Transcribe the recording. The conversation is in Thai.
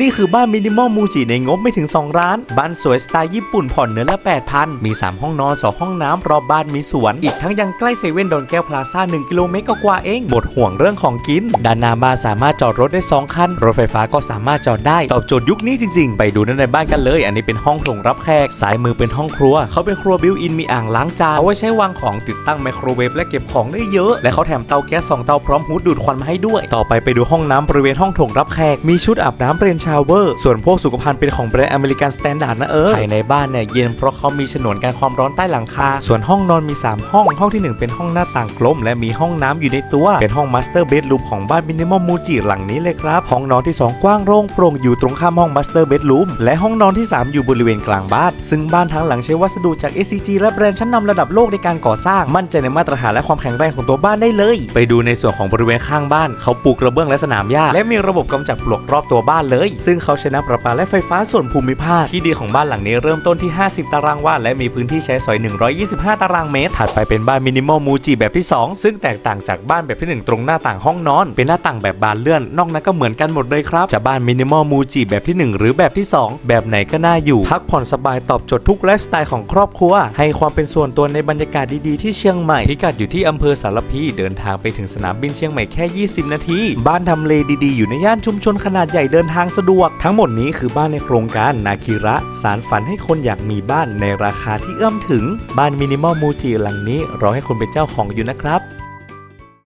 นี่คือบ้านมินิมอลมูจิในงบไม่ถึง 2 ร้าน บ้านสวยสไตล์ญี่ปุ่นผ่อนเนื้อละ 8,000 มี 3 ห้องนอน 2 ห้องน้ำรอบบ้านมีสวน อีกทั้งยังใกล้เซเว่นดอนแก้วพลาซ่า 1 กิโลเมตรกว่าเองหมดห่วงเรื่องของกิน ด้านหน้าบ้านสามารถจอดรถได้ 2 คัน รถไฟฟ้าก็สามารถจอดได้ ตอบโจทย์ยุคนี้จริงๆ ไปดูด้านในบ้านกันเลย อันนี้เป็นห้องโถงรับแขกซ้ายมือเป็นห้องครัว เขาเป็นครัวบิวอินมีอ่างล้างจานเอาไว้ใช้วางของติดตั้งไมโครเวฟและเก็บของได้เยอะ และเขาแถมเตาแก๊สสองเตาพร้อมฮูดดูดควันมาให้ด้วย ต่อไปไปดูห้องน้ำบริเวณห้องโถงรับแขกมีชุดอาบน้ำเรนชาวเวอร์ ส่วนพวกสุขภัณฑ์เป็นของแบรนด์อเมริกันสแตนดาร์ดนะเออภายในบ้านเนี่ยเย็นเพราะเขามีฉนวนกันความร้อนใต้หลังคา ส่วนห้องนอนมี 3 ห้อง ห้องที่ 1 เป็นห้องหน้าต่างกลม และมีห้องน้ำอยู่ในตัว เป็นห้องมาสเตอร์เบดรูมของบ้านมินิมอลมูจิหลังนี้เลยครับ ห้องนอนที่ 2 กว้างโล่งโปร่งอยู่ตรงข้ามห้องมาสเตอร์เบดรูมและห้องนอนที่ 3 อยู่บริเวณกลางบ้าน ซึ่งบ้านทั้งหลังใช้วัสดุจาก SCG และแบรนด์ชั้นนำระดับโลกในการก่อสร้าง มั่นใจในมาตรฐานและความแข็งแรงของตัวบ้านได้เลย ไปดูในส่วนของบริเวณข้างบ้าน เขาปลูกกระเบื้องและสนามหญ้าและมีระบบกำจัดปลวกรอบตัวบ้านเลยซึ่งเขาใช้น้ำประปาและไฟฟ้าส่วนภูมิภาค ที่ดีของบ้านหลังนี้เริ่มต้นที่ 50 ตารางวาและมีพื้นที่ใช้สอย 125 ตารางเมตร ถัดไปเป็นบ้านมินิมอลมูจิแบบที่ 2 ซึ่งแตกต่างจากบ้านแบบที่ 1 ตรงหน้าต่างห้องนอน เป็นหน้าต่างแบบบานเลื่อน นอกนั้นก็เหมือนกันหมดเลยครับจะบ้านมินิมอลมูจิแบบที่ 1 หรือแบบที่ 2 แบบไหนก็น่าอยู่ พักผ่อนสบายตอบโจทย์ทุกไลฟ์สไตล์ของครอบครัว ให้ความเป็นส่วนตัวในบรรยากาศดีๆที่เชียงใหม่พิกัดอยู่ที่อำเภอสารพีเดินทางไปถึงสนามบินเชียงใหม่แค่ 20 นาที บ้านทำเลดีๆ อยู่ในย่านชุมชนขนาดใหญ่เดินทางสะดวก ทั้งหมดนี้คือบ้านในโครงการนาคิระ สารฝันให้คนอยากมีบ้านในราคาที่เอื้อมถึง บ้านมินิมอลมูจิหลังนี้รอให้คนเป็นเจ้าของอยู่นะครับ